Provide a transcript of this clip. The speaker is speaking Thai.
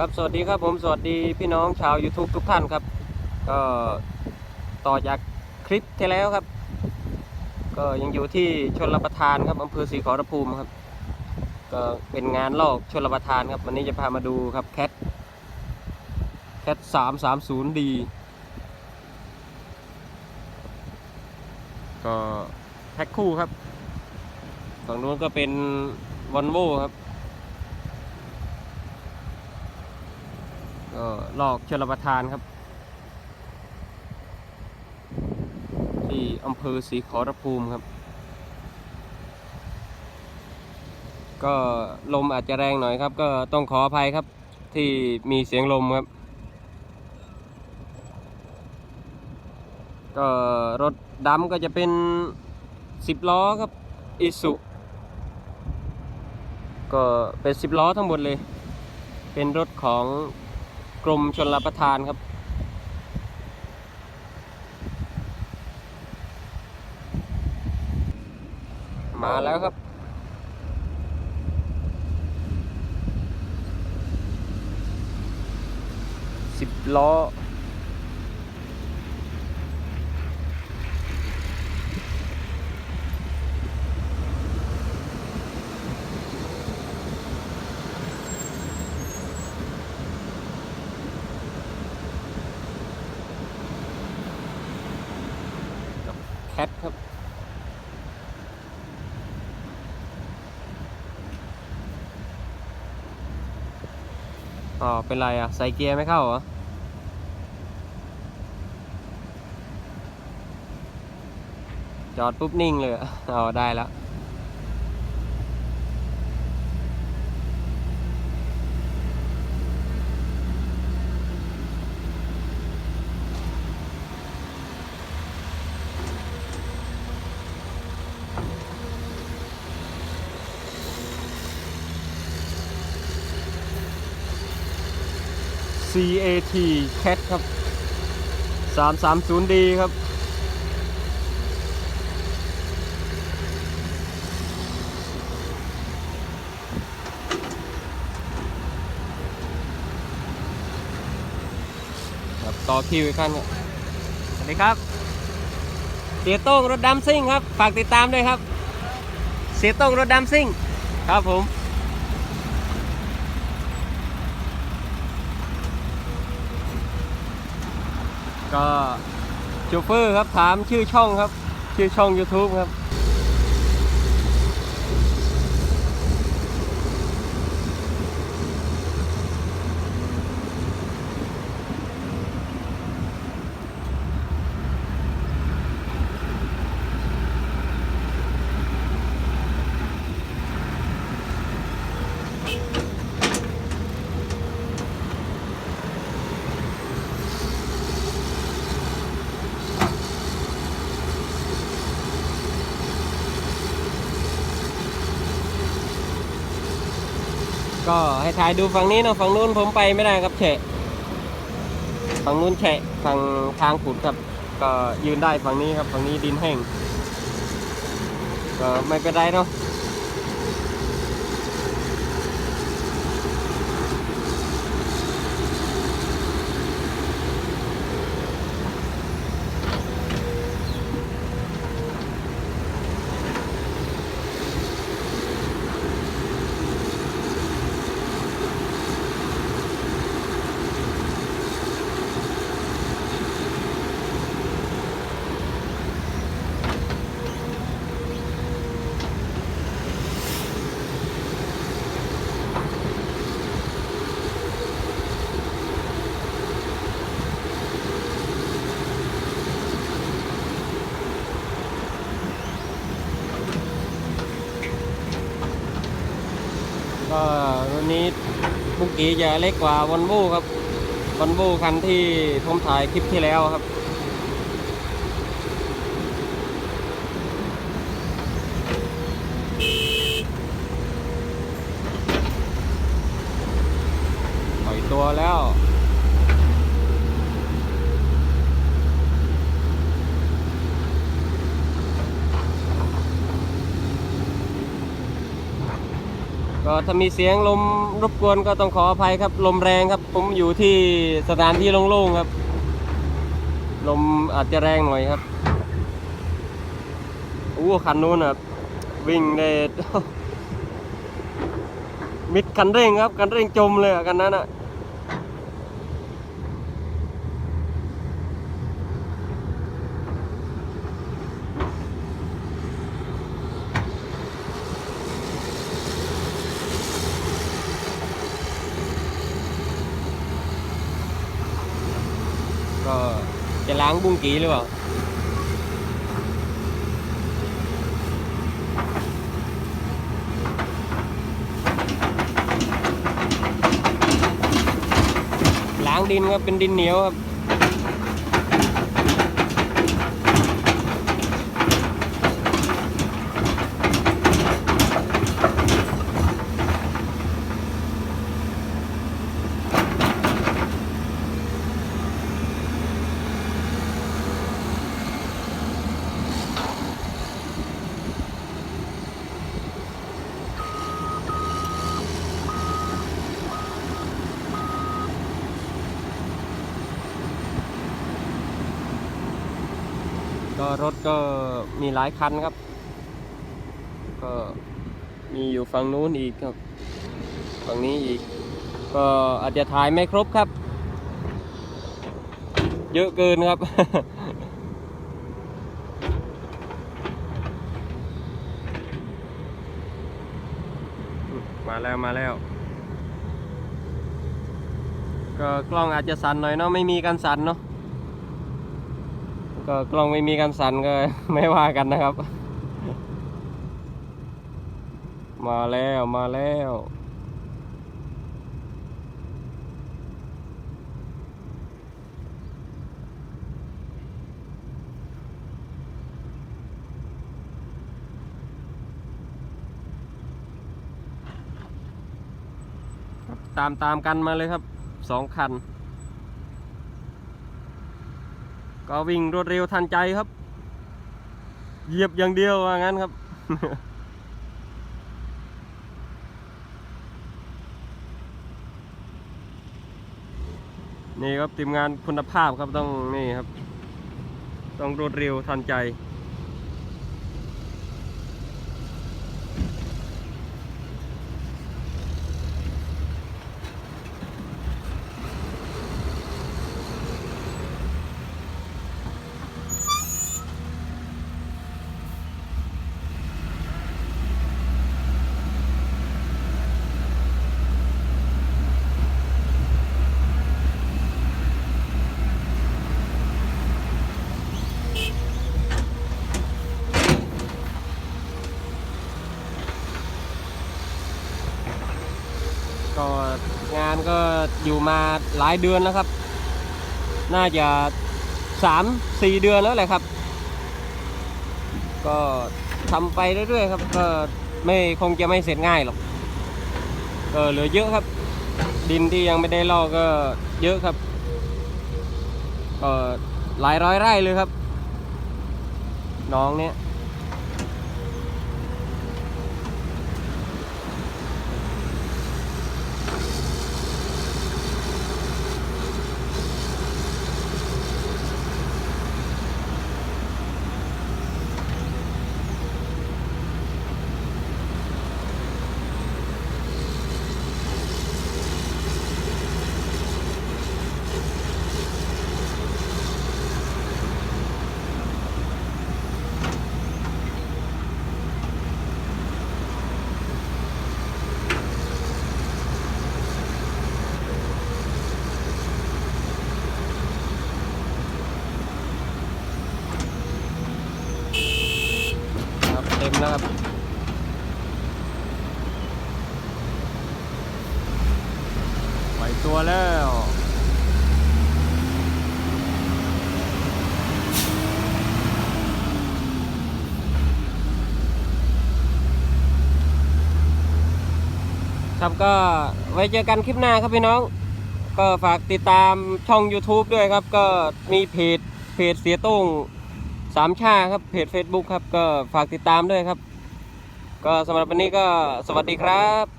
ครับสวัสดีครับผมสวัสดีพี่น้องชาว YouTube ทุกท่านครับ ก็ต่อจากคลิปที่แล้วครับ ก็ยังอยู่ที่ชนรประทานครับอำเภอศรีขอรภูมิครับ ก็เป็นงานลอกชนรประทานครับ วันนี้จะพามาดูครับแคทแคทสามสามศูนย์ดีก็แพ็คคู่ครับฝั่งนู้นก็เป็นวอลโวครับ ก็ลอกชลประทานครับ ที่อำเภอศรีขอรภูมิครับ ก็ลมอาจจะแรงหน่อยครับ ก็ต้องขออภัยครับ ที่มีเสียงลมครับ ก็รถดำก็จะเป็นสิบล้อครับอิสุก็เป็นสิบล้อทั้งหมดเลย เป็นรถของ กรมชนรับประทานครับ มาแล้วครับ สิบล้อ แคทครับ อ๋อ เป็นไรอะ ใส่เกียร์ไม่เข้าเหรอจอดปุ๊บนิ่งเลยอะอ๋อ ได้แล้ว CAT Cat ครับ 330D ครับ ครับ ต่อคิวอีกขั้นครับสวัสดีครับ เสียโต้งรถดำซิ่งครับ ฝากติดตามด้วยครับ เสียโต้งรถดำซิ่ง ครับผม ก็โชเฟอร์ครับถามชื่อช่องครับ ชื่อช่อง YouTube ครับ ก็ให้ถ่ายดูฝั่งนี้เนาะฝั่งนู้นผมไปไม่ได้ครับแฉะฝั่งนู้นแฉะฝั่งทางขุดครับ ก็ยืนได้ฝั่งนี้ครับฝั่งนี้ดินแห้งก็ไม่เป็นไรเนาะ ก็รุ่นนี้บุกกี้จะเล็กกว่าวันโวครับวันโวคันที่ผมถ่ายคลิปที่แล้วครับปล่อยตัวแล้ว ก็ถ้ามีเสียงลมรบกวนก็ต้องขออภัยครับ ลมแรงครับ ผมอยู่ที่สถานที่โล่งๆครับ ลมอาจจะแรงหน่อยครับอู้คันนู้นครับวิ่งได้มิดคันเร่งครับคันเร่งจมเลยอะคันนั้นอะก็จะ ล้างบุ้งกีหรือเปล่าล้างดินครับเป็นดินเหนียวครับ ก็รถก็มีหลายคันครับ ก็มีอยู่ฝั่งนู้นอีกครับฝั่งนี้อีก ก็อาจจะถ่ายไม่ครบครับ เยอะเกินครับมาแล้วมาแล้ว ก็กล้องอาจจะสั่นหน่อยเนาะไม่มีการสั่นเนาะ ก็กล้องไม่มีการสั่นก็ไม่ว่ากันนะครับ มาแล้วมาแล้วตามตามกันมาเลยครับสองคัน ก็วิ่งรวดเร็วทันใจครับ เหยียบอย่างเดียวว่างั้นครับ นี่ครับทีมงานคุณภาพครับต้องนี่ครับ ต้องรวดเร็วทันใจ ก็งานก็อยู่มาหลายเดือนแล้วครับ น่าจะสามสี่เดือนแล้วแหละครับ ก็ทำไปเรื่อยๆครับ ก็ไม่คงจะไม่เสร็จง่ายหรอกก็เหลือเยอะครับ ดินที่ยังไม่ได้ลอกก็เยอะครับก็หลายร้อยไร่เลยครับ น้องเนี้ย ครับเต็มแล้วครับไปตัวแล้วครับก็ไว้เจอกันคลิปหน้าครับพี่น้อง ก็ฝากติดตามช่อง YouTube ด้วยครับ ก็มีเพจเพจเสียโต้ง สามชาครับเพจ Facebook ครับก็ฝากติดตามด้วยครับ ก็สำหรับวันนี้ก็สวัสดีครับ